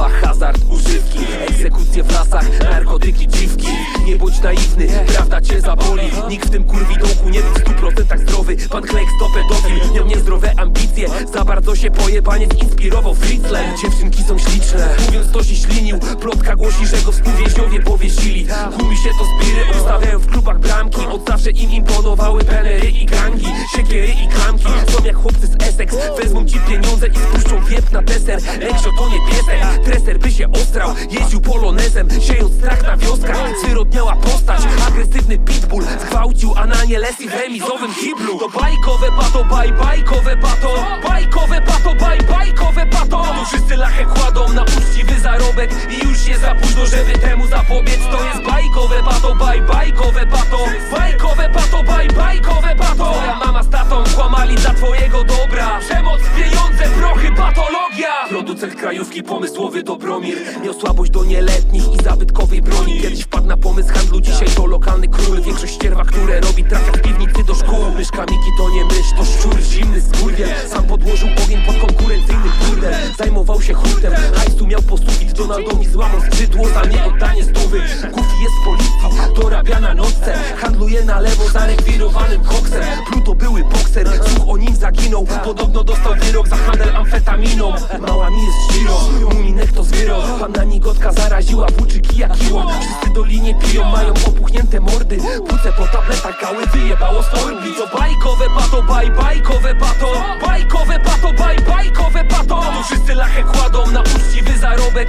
zabawa, hazard, używki Egzekucje w lasach, narkotyki, dziwki. Nie bądź naiwny, prawda cię zaboli. Nikt w tym kurwidołku nie był w stu procentach zdrowy. Pan Kleks to pedofil, miał niezdrowe ambicje. Za bardzo się pojebaniec inspirował Fritzlem. Dziewczynki są śliczne, mówiąc to się ślinił. Plotka głosi, że go współwięźniowie powiesili. Tłumi się to zbiry, obstawiają w klubach bramki. Od zawsze im imponowały penery i gangi Siekiery i klamki, są jak chłopcy z Essex. Wezmą ci pieniądze i spuszczą wiep na deser. Leksio to nie piesek, treser by się ostrał. Jeździł polonezem, siejąc strach na wioskach Zwyrodniała postać, agresywny pitbull. Zgwałcił Ananię Leslie w remizowym kiblu To bajkowe pato, baj, bajkowe pato Bajkowe pato, baj, bajkowe pato Tu wszyscy lachę kładą na uczciwy zarobek. I już jest za późno, żeby temu zapobiec. To jest bajkowe pato, baj, bajkowe pato Bajkowe pato, baj, bajkowe pato Twoja mama z tatą kłamali dla twojego dobra. Przemoc, pieniądze, prochy, patologia. Producent krajówki pomysłowy Dobromir Miał słabość do nieletnich i zabytkowej broni. Kiedyś wpadł na pomysł handlu, dzisiaj to lokalny król. Większość ścierwa, które robi trafia z piwnicy do szkół. Myszka Miki to nie mysz, to szczur, zimny skurwiel Sam podłożył ogień pod konkurencyjny burdel. Zajmował się miał Donaldowi złamał skrzydło za nieoddanie stówy. Goofy jest policji, dorabia na nocce. Handluje na lewo zarekwirowanym koksem. Pluto były bokser, słuch o nim zaginął. Podobno dostał wyrok za handel amfetaminą. Mała mi jest Shiro, muminek to zwyro Panna Nigotka zaraziła włóczyki jak iło Wszyscy do linie piją, mają opuchnięte mordy. Płuce po tabletach gały wyjebało z torbi To bajkowe pato, baj, bajkowe pato. Bajkowe pato, baj, bajkowe pato. Wszyscy lachę kładą na uczciwy zarobek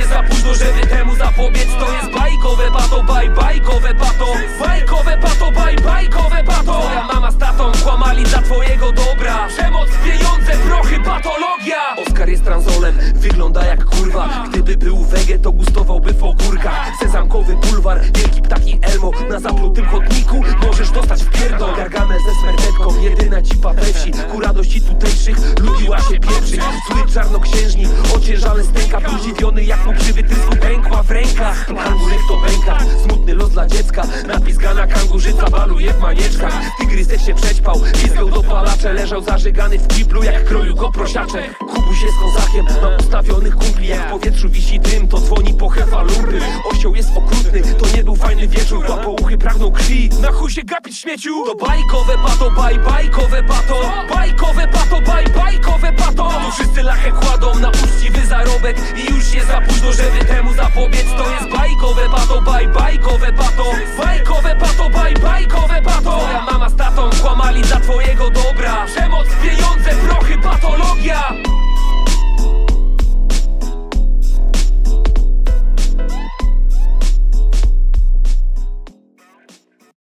jest za późno, żeby temu zapobiec. To jest bajkowe pato, baj, bajkowe pato. Bajkowe pato, baj, bajkowe pato. Twoja mama z tatą kłamali dla twojego dobra. Przemoc, pieniądze, prochy, patologia. Oskar jest transolem, wygląda jak kurwa. Gdyby był wege, to gustowałby w ogórkach. Sezamkowy bulwar, wielki ptaki Elmo. Na zaplutym chodniku możesz dostać w pierdol. Gargamel ze smerfetką, we wsi Ku radości tutejszych lubiła się pieprzyć Zły czarnoksiężnik, ociężale stęka Był zdziwiony jak mu krzywy trysku pękła w rękach. Kangurek to pęka, smutny los dla dziecka. Napizgana kangurzyca baluje w manieczkach. Tygrysek się przećpał, pizgał dopalacze Leżał zażygany w kiblu jak kroju go prosiaczek Kubuś jest kozakiem, ma ustawionych kumpli Jak w powietrzu wisi rury Osioł jest okrutny, to nie był fajny wieczór Łapouchy pragną krwi, na chuj się gapić śmieciu. To bajkowe pato, baj, bajkowe pato. Bajkowe pato, baj, bajkowe pato. Tu wszyscy lachę kładą na uczciwy zarobek I już jest za późno, żeby temu zapobiec. To jest bajkowe pato, baj, bajkowe pato. Bajkowe pato, baj, bajkowe pato. Twoja mama z tatą kłamali dla twojego domu